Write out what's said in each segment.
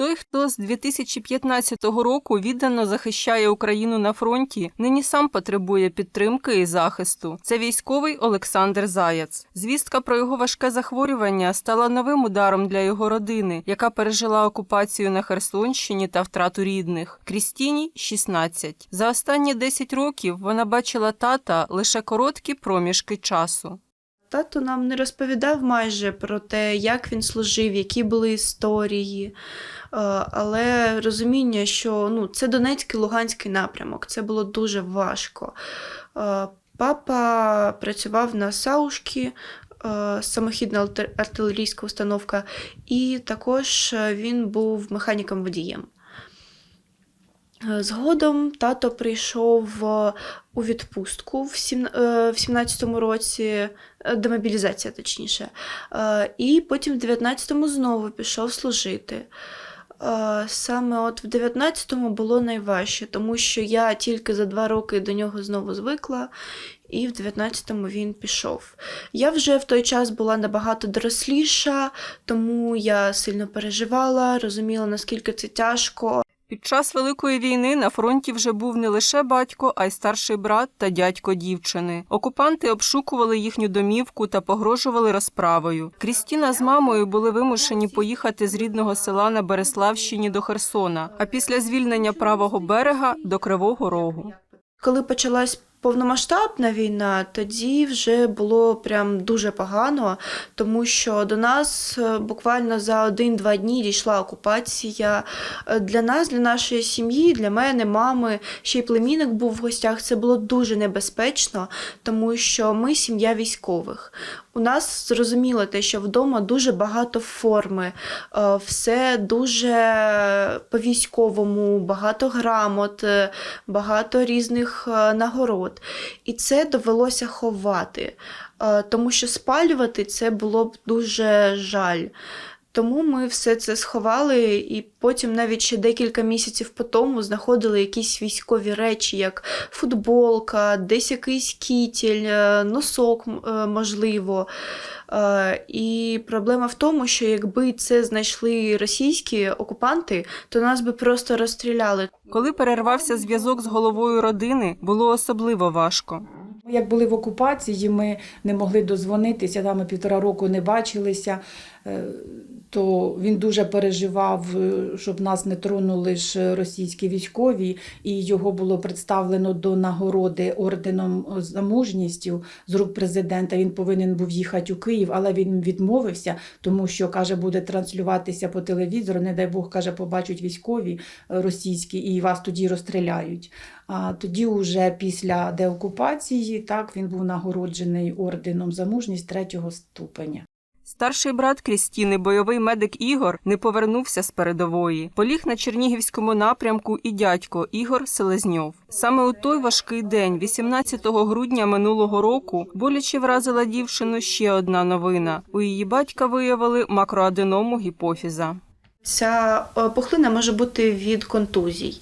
Той, хто з 2015 року віддано захищає Україну на фронті, нині сам потребує підтримки і захисту. Це військовий Олександр Заяц. Звістка про його важке захворювання стала новим ударом для його родини, яка пережила окупацію на Херсонщині та втрату рідних. Крістіні 16. За останні 10 років вона бачила тата лише короткі проміжки часу. Тато нам не розповідав майже про те, як він служив, які були історії. Е, Але розуміння, що ну, це Донецький Луганський напрямок, це було дуже важко. Е, Папа працював на Саушкі, е, самохідна артилерійська установка, і також він був механіком-водієм. Е, Згодом тато прийшов е, у відпустку в сім- е, 17-му році, демобілізація точніше. І потім в 19-му знову пішов служити. Саме от в 19-му було найважче, тому що я тільки за два роки до нього знову звикла, і в 19-му він пішов. Я вже в той час була набагато доросліша, тому я сильно переживала, розуміла, наскільки це тяжко. Під час Великої війни на фронті вже був не лише батько, а й старший брат та дядько дівчини. Окупанти обшукували їхню домівку та погрожували розправою. Крістіна з мамою були вимушені поїхати з рідного села на Береславщині до Херсона, а після звільнення правого берега до Кривого Рогу. Коли почалась повномасштабна війна, тоді вже було прям дуже погано, тому що до нас е, буквально за один-два дні дійшла окупація. Е, Для нас, для нашої сім'ї, для мене, мами, ще й племінник був в гостях. Це було дуже небезпечно, тому що ми сім'я військових. У нас зрозуміло те, що вдома дуже багато форми, е, все дуже по-військовому, багато грамот, багато різних е, нагород. І це довелося ховати, е, тому що спалювати це було б дуже жаль. Тому ми все це сховали, і потім навіть ще декілька місяців по тому знаходили якісь військові речі, як футболка, десь якийсь кітіль, е, носок, е, можливо. Е, І проблема в тому, що якби це знайшли російські окупанти, то нас би просто розстріляли. Коли перервався зв'язок з головою родини, було особливо важко. Як були в окупації, ми не могли дозвонитися, там ми півтора року не бачилися, то він дуже переживав, е, щоб нас не тронули ж російські військові, і його було представлено до нагороди орденом за мужністю з рук президента. Він повинен був їхати у Київ, але він відмовився, тому що каже, буде транслюватися по телевізору. Не дай Бог каже, побачать військові е, російські і вас тоді розстріляють. А тоді, уже після деокупації, так він був нагороджений орденом за мужність третього ступеня. Старший брат Крістіни, бойовий медик Ігор, не повернувся з передової. Поліг на Чернігівському напрямку і дядько Ігор Селезньов. Саме у той важкий день, 18 грудня минулого року, боляче вразила дівчину ще одна новина. У її батька виявили макроаденому гіпофіза. Ця е, пухлина може бути від контузій.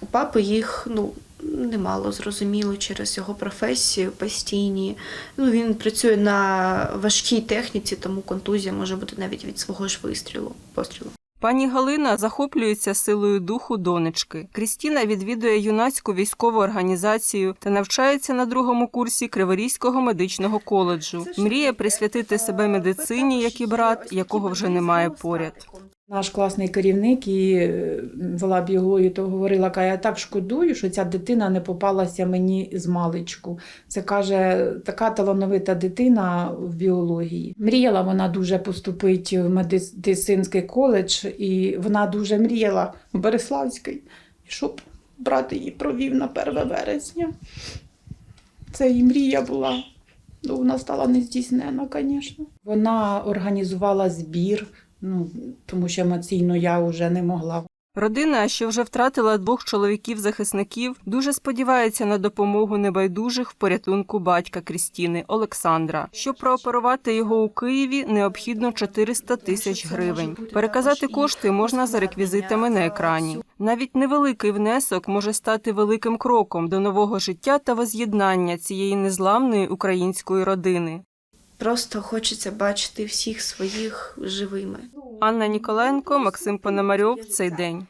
У папи їх ну, немало зрозуміло через його професію постійні. Ну, він працює на важкій техніці, тому контузія може бути навіть від свого ж вистрілу. пострілу. Пані Галина захоплюється силою духу донечки. Крістіна відвідує юнацьку військову організацію та навчається на другому курсі Криворізького медичного коледжу. Мріє присвятити себе медицині, як і брат, якого вже немає поряд. Наш класний керівник і е, вела біологію, то говорила, каже, я так шкодую, що ця дитина не попалася мені з маличку. Це каже, така талановита дитина в біології. Мріяла вона дуже поступити в медицинський коледж, і вона дуже мріяла в Береславський, щоб брат її провів на 1 вересня. Це її мрія була. Ну, вона стала нездійснена, звісно. Вона організувала збір, ну, тому що емоційно я вже не могла. Родина, що вже втратила двох чоловіків-захисників, дуже сподівається на допомогу небайдужих в порятунку батька Крістіни Олександра. Щоб прооперувати його у Києві, необхідно 400 тисяч гривень. Переказати кошти можна за реквізитами на екрані. Навіть невеликий внесок може стати великим кроком до нового життя та воз'єднання цієї незламної української родини. Просто хочеться бачити всіх своїх живими. Анна Ніколенко, Максим Пономарьов. Цей день.